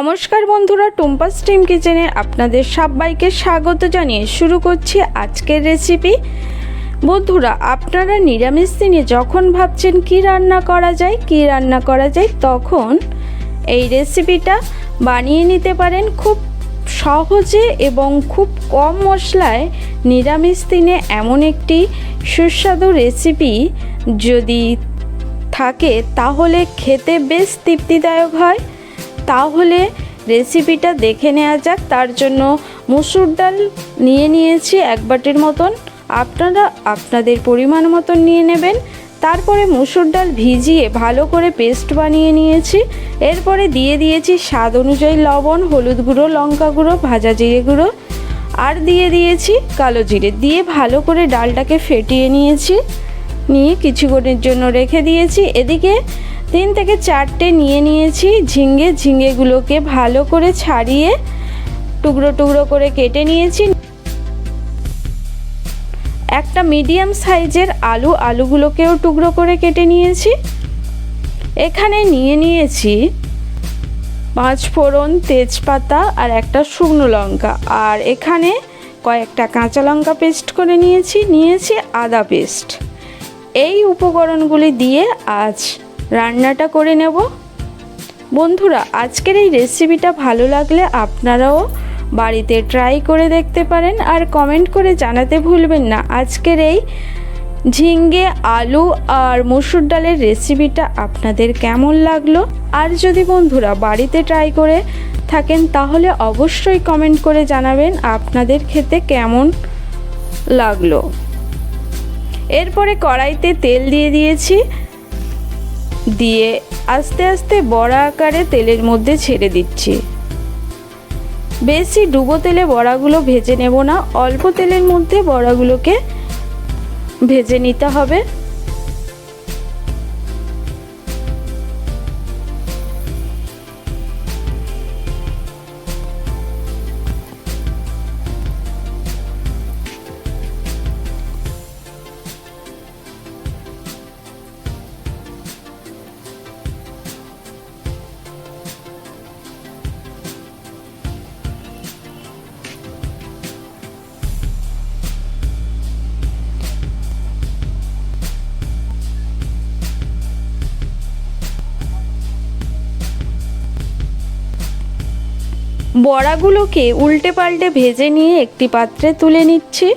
নমস্কার বন্ধুরা টুম্পা স্টিম কিচেনে আপনাদের সবাইকে স্বাগত জানিয়ে শুরু করছি আজকের রেসিপি বন্ধুরা, আপনারা নিরামিষ দিনে যখন ভাবছেন কি রান্না করা যায়, কি রান্না করা যায়, তখন এই রেসিপিটা বানিয়ে নিতে পারেন খুব সহজে এবং খুব কম মশলায় নিরামিষ দিনে এমন একটি সুস্বাদু রেসিপি যদি থাকে, তাহলে খেতে বেশ তৃপ্তিদায়ক হয়। তাহলে রেসিপিটা দেখে নেওয়া যাক। তার জন্য মুসুর ডাল নিয়ে নিয়েছি এক বাটির মতন। আপনারা আপনাদের পরিমাণ মতন নিয়ে নেবেন। তারপরে মুসুর ডাল ভিজিয়ে ভালো করে পেস্ট বানিয়ে নিয়েছি। এরপরে দিয়ে দিয়েছি স্বাদ অনুযায়ী লবণ, হলুদ গুঁড়ো, লঙ্কা গুঁড়ো, ভাজা জিরে গুঁড়ো। আর দিয়ে দিয়েছি কালো জিরে। দিয়ে ভালো করে ডালটাকে ফেটিয়ে নিয়েছি। নিয়ে কিছুক্ষণের জন্য রেখে দিয়েছি। এদিকে তিন থেকে চারটে নিয়ে নিয়েছি ঝিঙ্গে ঝিঙ্গেগুলোকে ভালো করে ছাড়িয়ে টুকরো টুকরো করে কেটে নিয়েছি। একটা মিডিয়াম সাইজের আলু, আলুগুলোকেও টুকরো করে কেটে নিয়েছি। এখানে নিয়ে নিয়েছি পাঁচ ফোড়ন তেজপাতা আর একটা শুকনো লঙ্কা। আর এখানে কয়েকটা কাঁচা লঙ্কা পেস্ট করে নিয়েছি নিয়েছি আদা পেস্ট। এই উপকরণগুলি দিয়ে আজ রান্নাটা করে নেব। বন্ধুরা, আজকের এই রেসিপিটা ভালো লাগলে আপনারাও বাড়িতে ট্রাই করে দেখতে পারেন আর কমেন্ট করে জানাতে ভুলবেন না। আজকের এই ঝিঙ্গে আলু আর মসুর ডালের রেসিপিটা আপনাদের কেমন লাগল? আর যদি বন্ধুরা বাড়িতে ট্রাই করে থাকেন, তাহলে অবশ্যই কমেন্ট করে জানাবেন আপনাদের খেতে কেমন লাগল। এরপরে কড়াইতে তেল দিয়ে দিয়েছি। দিয়ে আস্তে আস্তে বড়া আকারে তেলের মধ্যে ছেড়ে দিচ্ছি। বেশি ডুবো তেলে বড়াগুলো ভেজে নেব না, অল্প তেলের মধ্যে বড়াগুলোকে ভেজে নিতে হবে। বড়াগুলোকে উল্টে পাল্টে ভেজে নিয়ে একটি পাত্রে তুলে নিচ্ছি।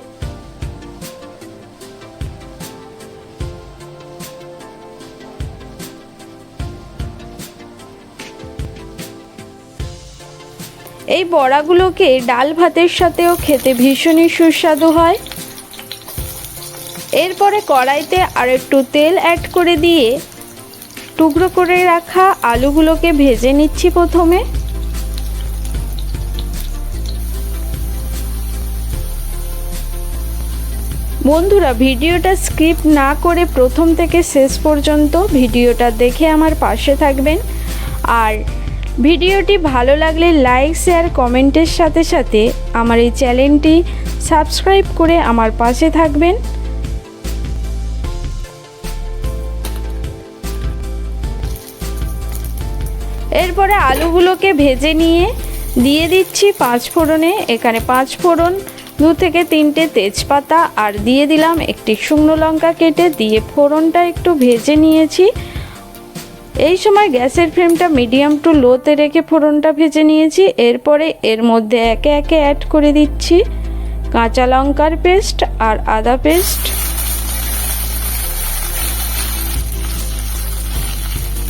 এই বড়াগুলোকে ডাল ভাতের সাথেও খেতে ভীষণই সুস্বাদু হয়। এরপরে কড়াইতে আর একটু তেল অ্যাড করে দিয়ে টুকরো করে রাখা আলুগুলোকে ভেজে নিচ্ছি প্রথমে। বন্ধুরা, ভিডিওটা স্কিপ না করে প্রথম থেকে শেষ পর্যন্ত ভিডিওটা দেখে আমার পাশে থাকবেন। আর ভিডিওটি ভালো লাগলে লাইক, শেয়ার, কমেন্টের সাথে সাথে আমার এই চ্যানেলটি সাবস্ক্রাইব করে আমার পাশে থাকবেন। এরপরে আলুগুলোকে ভেজে নিয়ে দিয়ে দিচ্ছি পাঁচ ফোড়নে। এখানে পাঁচ ফোড়ন দু থেকে তিনটে তেজপাতা আর দিয়ে দিলাম একটি শুকনো লঙ্কা কেটে দিয়ে ফোড়নটা একটু ভেজে নিয়েছি। এই সময় গ্যাসের ফ্লেমটা মিডিয়াম টু লোতে রেখে ফোড়নটা ভেজে নিয়েছি। এরপরে এর মধ্যে একে একে অ্যাড করে দিচ্ছি কাঁচা লঙ্কার পেস্ট আর আদা পেস্ট।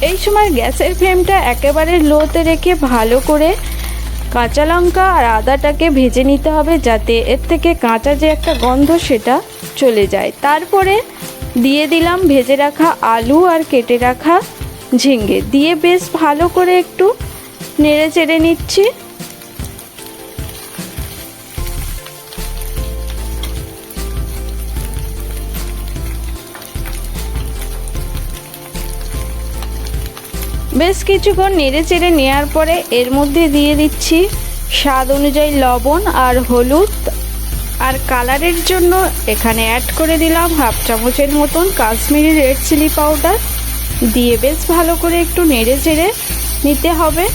এই সময় গ্যাসের ফ্লেমটা একেবারে লোতে রেখে ভালো করে কাঁচা লঙ্কা আর আদাটাকে ভেজে নিতে হবে যাতে এর থেকে কাঁচা যে একটা গন্ধ সেটা চলে যায়। তারপরে দিয়ে দিলাম ভেজে রাখা আলু আর কেটে রাখা ঝিঙ্গে। দিয়ে বেশ ভালো করে একটু নেড়ে চেড়ে নিচ্ছি। বেশ কিছুক্ষণ নেড়ে চেড়ে নেওয়ার পরে এর মধ্যে দিয়ে দিচ্ছি স্বাদ অনুযায়ী লবণ আর হলুদ আর কালারের জন্য এখানে অ্যাড করে দিলাম হাফ চামচের মতন কাশ্মীরি রেড চিলি পাউডার দিয়ে বেশ ভালো করে একটু নেড়ে চেড়ে নিতে হবে।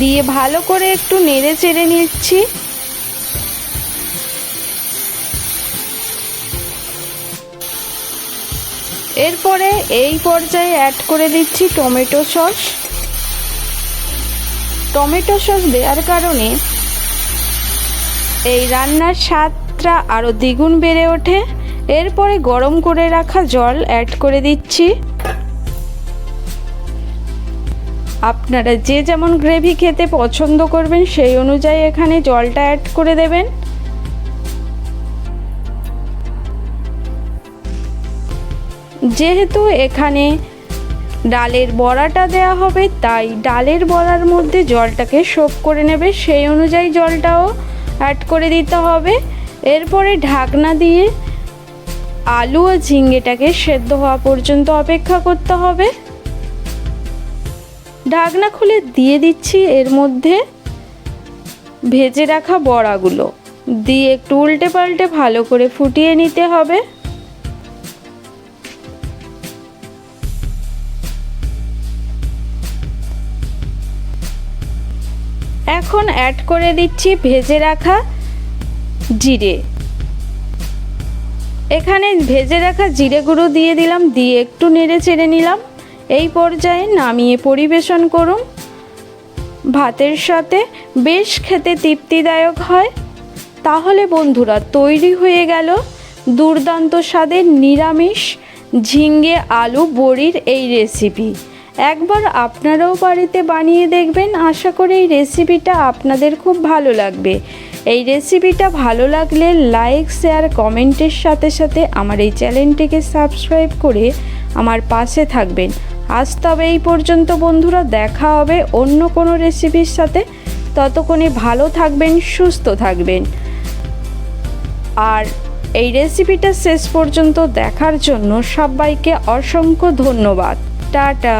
দিয়ে ভালো করে একটু নেড়ে চেড়ে নিচ্ছি। এরপরে এই পর্যায়ে অ্যাড করে দিচ্ছি টমেটো সস টমেটো সস দেওয়ার কারণে এই রান্নার স্বাদটা আরও দ্বিগুণ বেড়ে ওঠে। এরপরে গরম করে রাখা জল অ্যাড করে দিচ্ছি। আপনারা যে যেমন গ্রেভি খেতে পছন্দ করবেন, সেই অনুযায়ী এখানে জলটা অ্যাড করে দেবেন। যেহেতু এখানে ডালের বড়াটা দেয়া হবে, তাই ডালের বড়ার মধ্যে জলটাকে সোপ করে নেবে। সেই অনুযায়ী জলটাও অ্যাড করে দিতে হবে। এরপরে ঢাকনা দিয়ে আলু ও ঝিঙ্গেটাকে সেদ্ধ হওয়া পর্যন্ত অপেক্ষা করতে হবে। ঢাকনা খুলে দিয়ে দিচ্ছি এর মধ্যে ভেজে রাখা বড়াগুলো। দিয়ে একটু উল্টে পাল্টে ভালো করে ফুটিয়ে নিতে হবে। এখন অ্যাড করে দিচ্ছি ভেজে রাখা জিরে। এখানে ভেজে রাখা জিরে গুঁড়ো দিয়ে দিলাম, দিয়ে একটু নেড়ে চেড়ে নিলাম। এই পর্যায়ে নামিয়ে পরিবেশন করুন। ভাতের সাথে বেশ খেতে তৃপ্তিদায়ক হয়। তাহলে বন্ধুরা, তৈরি হয়ে গেল দুর্দান্ত স্বাদের নিরামিষ ঝিঙ্গে আলু বড়ির এই রেসিপি। একবার আপনারাও বাড়িতে বানিয়ে দেখবেন। আশা করি এই রেসিপিটা আপনাদের খুব ভালো লাগবে। এই রেসিপিটা ভালো লাগলে লাইক, শেয়ার, কমেন্টের সাথে সাথে আমার এই চ্যানেলটিকে সাবস্ক্রাইব করে আমার পাশে থাকবেন। আজ তবে এই পর্যন্ত বন্ধুরা, দেখা হবে অন্য কোনো রেসিপির সাথে। ততক্ষণে ভালো থাকবেন, সুস্থ থাকবেন। আর এই রেসিপিটা শেষ পর্যন্ত দেখার জন্য সবাইকে অসংখ্য ধন্যবাদ। টাটা।